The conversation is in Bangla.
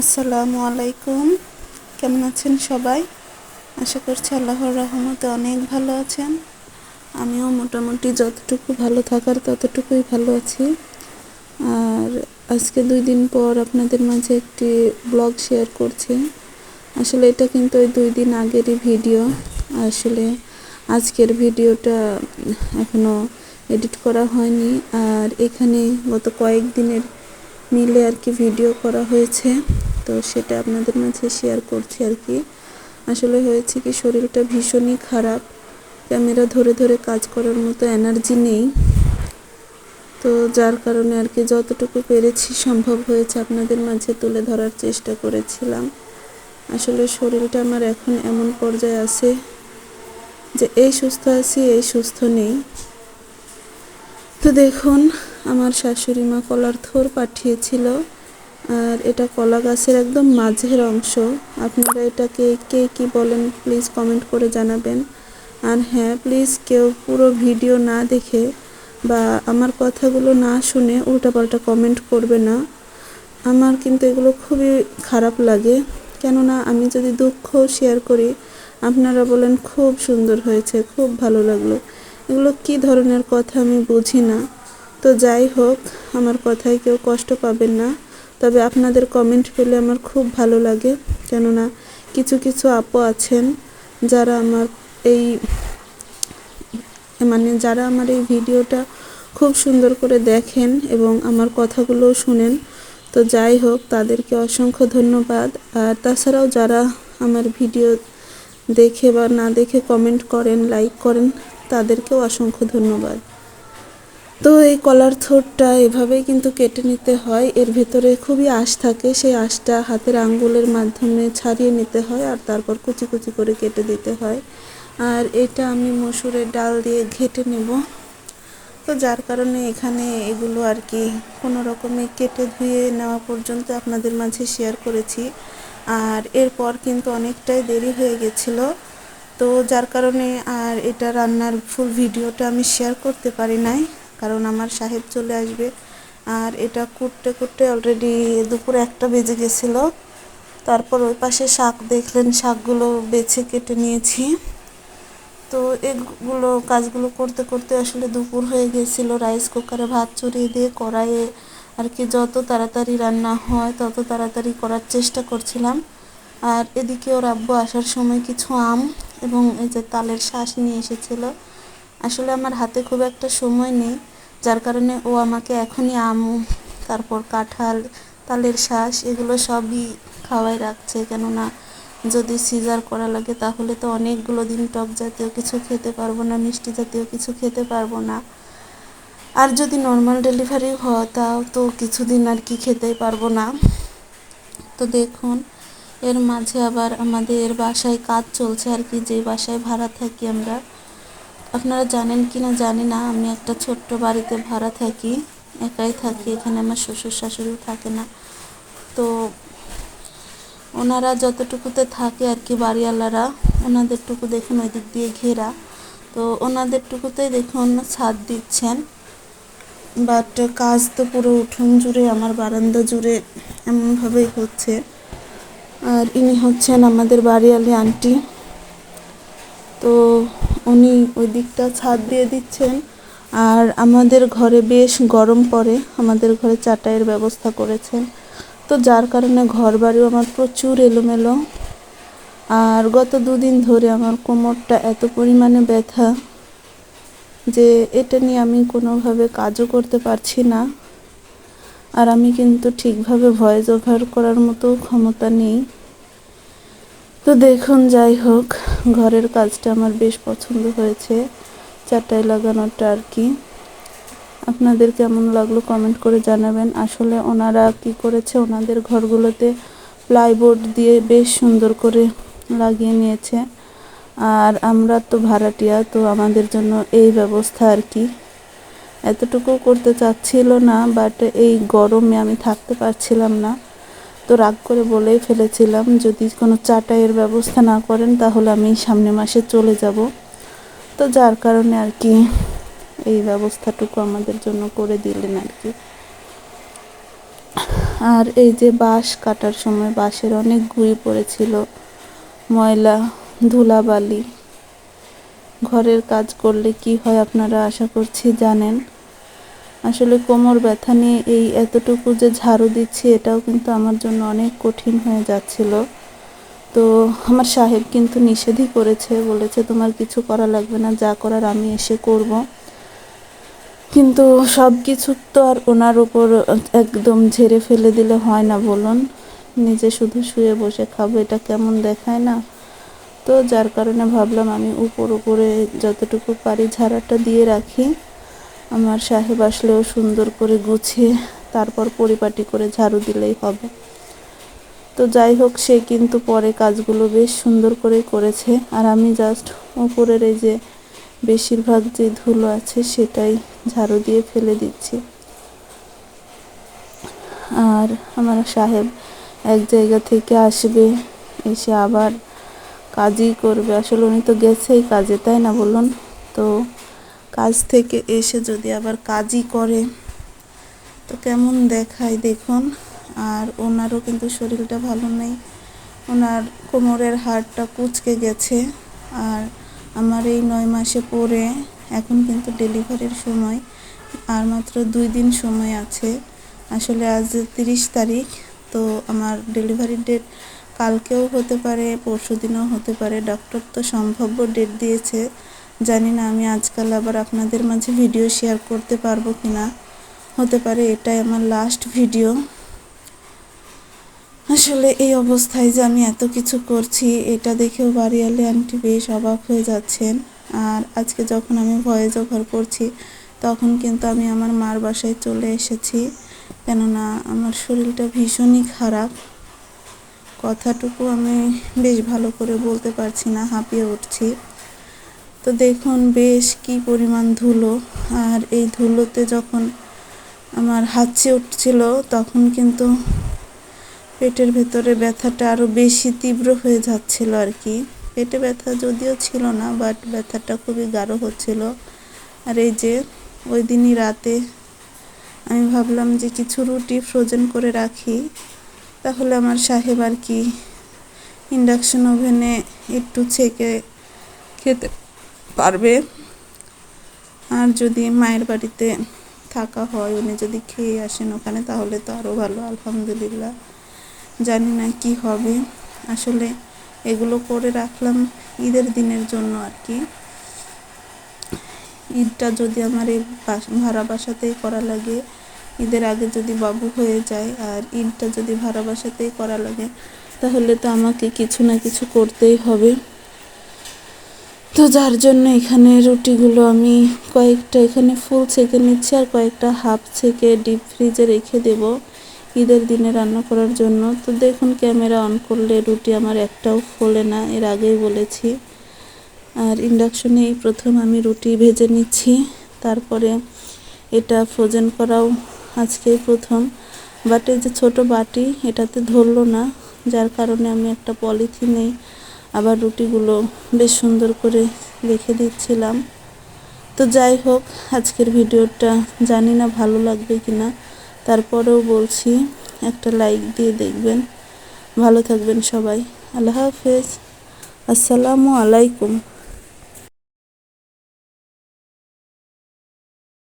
আসসালামু আলাইকুম। কেমন আছেন সবাই? আশা করছি আল্লাহর রহমতে অনেক ভালো আছেন। আমিও মোটামুটি যতটুকু ভালো থাকার ততটুকুই ভালো আছি। আর আজকে দুই দিন পর আপনাদের মাঝে একটি ব্লগ শেয়ার করছি। আসলে এটা কিন্তু ওই দুই দিন আগেরই ভিডিও। আসলে আজকের ভিডিওটা এখনও এডিট করা হয়নি। আর এখানে গত কয়েকদিনের মিলে আর কি ভিডিও করা হয়েছে। তো সেটা আপনাদের মাঝে শেয়ার করছি আর কি। আসলে হয়েছে কি, শরীরটা ভীষণই খারাপ। ক্যামেরা ধরে ধরে কাজ করার মতো এনার্জি নেই। তো যার কারণে আর কি যতটুকু পেরেছি সম্ভব হয়েছে আপনাদের মাঝে তুলে ধরার চেষ্টা করেছিলাম। আসলে শরীরটা আমার এখন এমন পর্যায়ে আছে যে এই সুস্থ আছি, এই সুস্থ নেই। তো দেখুন, আমার শাশুড়ি মা কলার থোর পাঠিয়েছিল। আর এটা কলা গাছের একদম মাঝের অংশ। আপনারা এটাকে কে কি বলেন প্লিজ কমেন্ট করে জানাবেন। আর হ্যাঁ প্লিজ কেউ পুরো ভিডিও না দেখে বা আমার কথাগুলো না শুনে উল্টাপাল্টা কমেন্ট করবে না। আমার কিন্তু এগুলো খুবই খারাপ লাগে। কেননা আমি যদি দুঃখ শেয়ার করি, আপনারা বলেন খুব সুন্দর হয়েছে, খুব ভালো লাগল। এগুলো কি ধরনের কথা আমি বুঝি না। তো যাই হোক, আমার কথায় কেউ কষ্ট পাবেন না। তবে আপনাদের কমেন্ট পেলে আমার খুব ভালো লাগে। কেননা কিছু কিছু আপু আছেন যারা আমার এই মানে যারা আমার এই ভিডিওটা খুব সুন্দর করে দেখেন এবং আমার কথাগুলোও শুনেন। তো যাই হোক, তাদেরকে অসংখ্য ধন্যবাদ। আর তাছাড়াও যারা আমার ভিডিও দেখে বা না দেখে কমেন্ট করেন লাইক করেন, তাদেরকেও অসংখ্য ধন্যবাদ। তো এই কলার থোরটা এভাবেই কিন্তু কেটে নিতে হয়। এর ভেতরে খুবই আঁশ থাকে, সেই আঁশটা হাতের আঙ্গুলের মাধ্যমে ছাড়িয়ে নিতে হয় আর তারপর কুচি কুচি করে কেটে দিতে হয়। আর এটা আমি মসুরের ডাল দিয়ে ঘেটে নেব। তো যার কারণে এখানে এগুলো আর কি কোনো রকমে কেটে ধুয়ে নেওয়া পর্যন্ত আপনাদের মাঝে শেয়ার করেছি। আর এরপর কিন্তু অনেকটাই দেরি হয়ে গেছিল। তো যার কারণে আর এটা রান্নার ফুল ভিডিওটা আমি শেয়ার করতে পারি নাই। কারণ আমার সাহেব চলে আসবে। আর এটা কুটতে কুটতে অলরেডি দুপুরে একটা বেজে গেছিল। তারপর ওই পাশে শাক দেখলেন, শাকগুলো বেছে কেটে নিয়েছি। তো এগুলো কাজগুলো করতে করতে আসলে দুপুর হয়ে গেছিল। রাইস কুকারে ভাত চড়িয়ে দিয়ে কড়াইয়ে আর কি যত তাড়াতাড়ি রান্না হয়, তত তাড়াতাড়ি করার চেষ্টা করছিলাম। আর এদিকে ওর আব্বু আসার সময় কিছু আম এবং এই যে তালের শ্বাস নিয়ে এসেছিল। আসলে আমার হাতে খুব একটা সময় নেই। যার কারণে ও আমাকে এখনই আম, তারপর কাঁঠাল, তালের শ্বাস এগুলো সবই খাওয়াই রাখছে। কেননা যদি সিজার করা লাগে তাহলে তো অনেকগুলো দিন টক জাতীয় কিছু খেতে পারব না, মিষ্টি জাতীয় কিছু খেতে পারব না। আর যদি নর্মাল ডেলিভারি হয় তাও তো কিছুদিন আর কি খেতেই পারব না। তো দেখুন, এর মাঝে আবার আমাদের বাসায় কাজ চলছে আর কি যে বাসায় ভাড়া থাকি আমরা। আপনারা জানেন কি না জানি না, আমি একটা ছোট্ট বাড়িতে ভাড়া থাকি, একাই থাকি, এখানে আমার শ্বশুর শাশুড়িও থাকে না। তো ওনারা যতটুকুতে থাকে আর কি বাড়িওয়ালারা, ওনাদেরটুকু দেখুন ওই দিক দিয়ে ঘেরা। তো ওনাদেরটুকুতেই দেখুন ছাদ দিচ্ছেন। বাট কাজ তো পুরো উঠোন জুড়ে, আমার বারান্দা জুড়ে এমনভাবেই হচ্ছে। আর ইনি হচ্ছেন আমাদের বাড়িওয়ালি আন্টি। তো উনি ওই দিকটা ছাদ দিয়ে দিচ্ছেন। আর আমাদের ঘরে বেশ গরম পড়ে, আমাদের ঘরে চাটাইয়ের ব্যবস্থা করেছেন। তো যার কারণে ঘর বাড়িও আমার প্রচুর এলোমেলো। আর গত দুদিন ধরে আমার কোমরটা এত পরিমাণে ব্যথা যে এটা নিয়ে আমি কোনোভাবে কাজও করতে পারছি না। আর আমি কিন্তু ঠিকভাবে ভয়েস ওভার করার মতো ক্ষমতা নেই। তো দেখুন, যাই হোক, ঘরের কাজটা আমার বেশ পছন্দ হয়েছে। চাটাই লাগানোটা আর কি। আপনাদের কেমন লাগল কমেন্ট করে জানাবেন। আসলে ওনারা কি করেছে, ওনাদের ঘরগুলোতে প্লাইবোর্ড দিয়ে বেশ সুন্দর করে লাগিয়ে নিয়েছে। আর আমরা তো ভাড়াটিয়া, তো আমাদের জন্য এই ব্যবস্থা আর কি। এতটুকু করতে চাচ্ছিল না বাট এই গরমে আমি থাকতে পারছিলাম না। তো রাগ করে বলেই ফেলেছিলাম, যদি কোনো চাটাইয়ের ব্যবস্থা না করেন তাহলে আমি সামনে মাসে চলে যাব। তো যার কারণে আর কি এই ব্যবস্থাটুকু আমাদের জন্য করে দিলেন আর কি। আর এই যে বাঁশ কাটার সময় বাঁশের অনেক গুঁড়ি পড়েছিল, ময়লা, ধুলাবালি। ঘরের কাজ করলে কি হয় আপনারা আশা করছি জানেন। আসলে কোমর ব্যথা নিয়ে এই এতটুকু যে ঝাড়ু দিচ্ছি, এটাও কিন্তু আমার জন্য অনেক কঠিন হয়ে যাচ্ছিল। তো আমার সাহেব কিন্তু নিষেধই করেছে, বলেছে তোমার কিছু করা লাগবে না, যা করার আমি এসে করব। কিন্তু সব কিছু তো আর ওনার উপর একদম ঝেড়ে ফেলে দিলে হয় না, বলুন। নিজে শুধু শুয়ে বসে খাব, এটা কেমন দেখায় না? তো যার কারণে ভাবলাম আমি উপর উপরে যতটুকু পারি ঝাড়াটা দিয়ে রাখি। আমার সাহেব আসলেও সুন্দর করে গুছিয়ে তারপর পরিপাটি করে ঝাড়ু দিলেই হবে। তো যাই হোক, সে কিন্তু পরে কাজগুলো বেশ সুন্দর করে করেছে। আর আমি জাস্ট উপরের এই যে বেশিরভাগ যে ধুলো আছে সেটাই ঝাড়ু দিয়ে ফেলে দিচ্ছি। আর আমার সাহেব এক জায়গা থেকে আসবে, এসে আবার কাজই করবে। আসলে উনি তো গেছেই কাজে, তাই না বলুন? তো কাজ থেকে এসে যদি আবার কাজই করে, তো কেমন দেখায় দেখুন। আর ওনারও কিন্তু শরীরটা ভালো নেই। ওনার কোমরের হাড়টা কুচকে গেছে। আর আমার এই নয় মাসে পরে এখন কিন্তু ডেলিভারির সময়, আর মাত্র দুই দিন সময় আছে। আসলে আজ তিরিশ তারিখ, তো আমার ডেলিভারির ডেট কালকেও হতে পারে, পরশু দিনও হতে পারে। ডক্টর তো সম্ভাব্য ডেট দিয়েছে। জানি না আমি আজকাল আবার আপনাদের মাঝে ভিডিও শেয়ার করতে পারব কি না হতে পারে এটাই আমার লাস্ট ভিডিও আসলে এই অবস্থায় যে আমি এত কিছু করছি, এটা দেখেও বাড়িয়ালে আন্টি বেশ অবাক হয়ে যাচ্ছেন। আর আজকে যখন আমি ভয়েস ওভার করছি, তখন কিন্তু আমি আমার মার বাসায় চলে এসেছি। কেননা আমার শরীরটা ভীষণই খারাপ। কথাটুকু আমি বেশ ভালো করে বলতে পারছি না, হাঁপিয়ে উঠছি। তো দেখুন বেশ কি পরিমাণ ধুলো। আর এই ধুলোতে যখন আমার হাঁচি উঠছিল, তখন কিন্তু পেটের ভেতরে ব্যথাটা আরও বেশি তীব্র হয়ে যাচ্ছিল আর কি পেটে ব্যথা যদিও ছিল না বাট ব্যথাটা খুবই গাঢ় হচ্ছিল। আর এই যে ওই দিনই রাতে আমি ভাবলাম যে কিছু রুটি ফ্রোজেন করে রাখি, তাহলে আমার সাহেব আর কি ইন্ডাকশন ওভেনে একটু ছেঁকে খেতে পারবে। আর যদি মায়ের বাড়িতে থাকা হয়, উনি যদি খেয়ে আসেন ওখানে, তাহলে তো আরও ভালো, আলহামদুলিল্লাহ। জানি না কি হবে। আসলে এগুলো করে রাখলাম ঈদের দিনের জন্য আর কি। ঈদটা যদি আমার এই ভাড়া বাসাতেই করা লাগে, ঈদের আগে যদি বাবু হয়ে যায়, আর ঈদটা যদি ভাড়া বাসাতেই করা লাগে, তাহলে তো আমাকে কিছু না কিছু করতেই হবে। তো যার জন্য এখানে রুটিগুলো আমি কয়েকটা এখানে ফুল ছেঁকে নিচ্ছি আর কয়েকটা হাফ ছেঁকে ডিপ ফ্রিজে রেখে দেব ঈদের দিনে রান্না করার জন্য। তো দেখুন ক্যামেরা অন করলে রুটি আমার একটাও ফোলে না, এর আগেই বলেছি। আর ইন্ডাকশনে এই প্রথম আমি রুটি ভেজে নিচ্ছি, তারপরে এটা ফ্রোজেন করাও আজকেই প্রথম। বাট যে ছোটো বাটি এটাতে ধরলো না, যার কারণে আমি একটা পলিথিনেই আবার রুটিগুলো বেশ সুন্দর করে রেখে দিচ্ছিলাম। তো যাই হোক, আজকের ভিডিওটা জানি না ভালো লাগবে কি না তারপরেও বলছি, একটা লাইক দিয়ে দেখবেন। ভালো থাকবেন সবাই। আল্লাহ হাফেজ। আসসালামু আলাইকুম।